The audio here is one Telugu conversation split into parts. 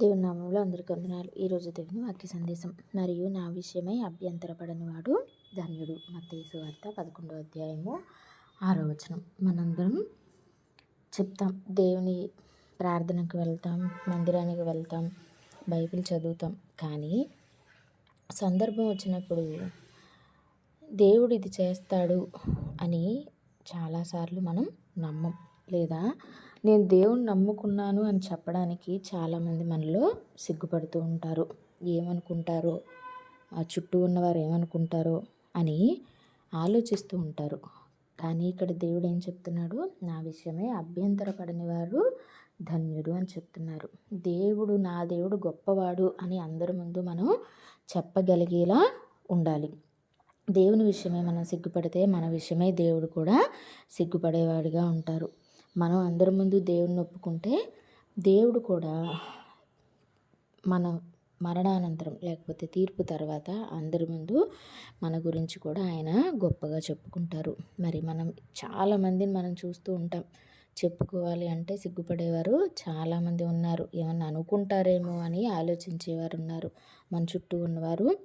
దేవుని నామంలో అందరికీ వందనాలు. ఈరోజు దేవుని వాక్య సందేశం. మరియు నా విషయమై అభ్యంతరపడని వాడు ధన్యుడు. మతేసు వార్త పదకొండో అధ్యాయము ఆరో వచనం. మనందరం చెప్తాం. దేవుని ప్రార్థనకు వెళ్తాం మందిరానికి వెళ్తాం బైబిల్ చదువుతాం. కానీ సందర్భం వచ్చినప్పుడు దేవుడు ఇది చేస్తాడు అని చాలాసార్లు మనం నమ్మం. లేదా నేను దేవుణ్ణి నమ్ముకున్నాను అని చెప్పడానికి చాలామంది మనలో సిగ్గుపడుతూ ఉంటారు. ఏమనుకుంటారో ఆ చుట్టూ ఉన్నవారు ఏమనుకుంటారో అని ఆలోచిస్తూ ఉంటారు. కానీ ఇక్కడ దేవుడు ఏం చెప్తున్నాడు? నా విషయమే అభ్యంతరపడని వారు ధన్యుడు అని చెప్తున్నారు. దేవుడు నా దేవుడు గొప్పవాడు అని అందరి ముందు మనం చెప్పగలిగేలా ఉండాలి. దేవుని విషయమే మనం సిగ్గుపడితే మన విషయమే దేవుడు కూడా సిగ్గుపడేవాడిగా ఉంటారు. మనం అందరి ముందు దేవుడిని ఒప్పుకుంటే దేవుడు కూడా మన మరణానంతరం లేకపోతే తీర్పు తర్వాత అందరి ముందు మన గురించి కూడా ఆయన గొప్పగా చెప్పుకుంటారు. మరి మనం చాలామందిని మనం చూస్తూ ఉంటాం. చెప్పుకోవాలి అంటే సిగ్గుపడేవారు చాలామంది ఉన్నారు. ఏమన్నా అనుకుంటారేమో అని ఆలోచించేవారు ఉన్నారు. మన చుట్టూ ఉన్నవారు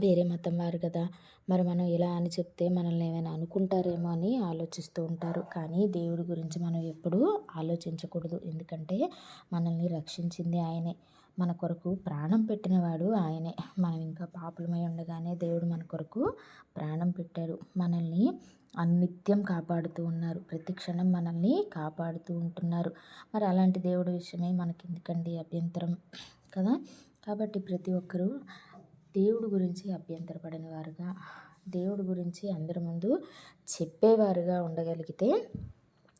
వేరే మతం వారు కదా. మరి మనం ఇలా అని చెప్తే మనల్ని ఏమైనా అనుకుంటారేమో అని ఆలోచిస్తూ ఉంటారు. కానీ దేవుడి గురించి మనం ఎప్పుడూ ఆలోచించకూడదు. ఎందుకంటే మనల్ని రక్షించింది ఆయనే. మన కొరకు ప్రాణం పెట్టినవాడు ఆయనే. మనం ఇంకా పాపులమై ఉండగానే దేవుడు మన కొరకు ప్రాణం పెట్టాడు. మనల్ని అన్నిత్యం కాపాడుతూ ఉన్నారు. ప్రతి క్షణం మనల్ని కాపాడుతూ ఉంటున్నారు. మరి అలాంటి దేవుడి విషయమే మనకి ఎందుకండి అభ్యంతరం కదా? కాబట్టి ప్రతి ఒక్కరూ దేవుడి గురించి అభ్యంతరపడని వారుగా దేవుడి గురించి అందరి ముందు చెప్పేవారుగా ఉండగలిగితే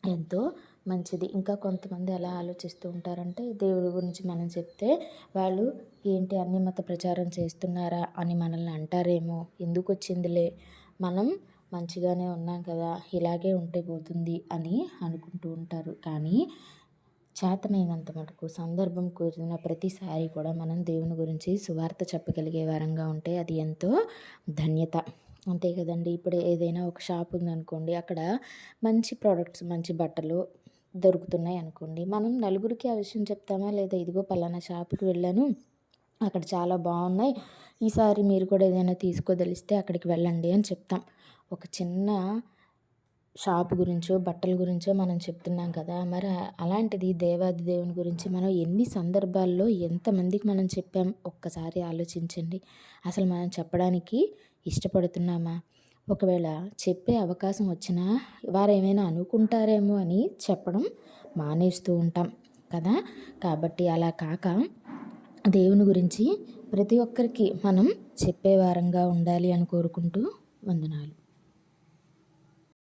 ఎంతో మంచిది. ఇంకా కొంతమంది ఎలా ఆలోచిస్తూ ఉంటారంటే దేవుడి గురించి మనం చెప్తే వాళ్ళు ఏంటి అన్ని మత ప్రచారం చేస్తున్నారా అని మనల్ని అంటారేమో ఎందుకు వచ్చిందిలే మనం మంచిగానే ఉన్నాం కదా ఇలాగే ఉంటే పోతుంది అని అనుకుంటూ ఉంటారు. కానీ చేతనైనంత మటుకు సందర్భం కుదిరిన ప్రతిసారి కూడా మనం దేవుని గురించి సువార్త చెప్పగలిగే వారంగా ఉంటే అది ఎంతో ధన్యత. అంతే కదండి ఇప్పుడు ఏదైనా ఒక షాప్ ఉందనుకోండి అక్కడ మంచి ప్రోడక్ట్స్ మంచి బట్టలు దొరుకుతున్నాయి అనుకోండి మనం నలుగురికి ఆ విషయం చెప్తామా? లేదా ఇదిగో పలానా షాప్కి వెళ్ళాను అక్కడ చాలా బాగున్నాయి ఈసారి మీరు కూడా ఏదైనా తీసుకోదలిస్తే అక్కడికి వెళ్ళండి అని చెప్తాం. ఒక చిన్న షాప్ గురించో బట్టల గురించో మనం చెప్తున్నాం కదా! మరి అలాంటిది దేవాది దేవుని గురించి మనం ఎన్ని సందర్భాల్లో ఎంతమందికి మనం చెప్పాం? ఒక్కసారి ఆలోచించండి. అసలు మనం చెప్పడానికి ఇష్టపడుతున్నామా? ఒకవేళ చెప్పే అవకాశం వచ్చినా వారు ఏమైనా అనుకుంటారేమో అని చెప్పడం మానేస్తూ ఉంటాం కదా! కాబట్టి అలా కాక దేవుని గురించి ప్రతి ఒక్కరికి మనం చెప్పే వారంగా ఉండాలి అని కోరుకుంటూ వందనాలు.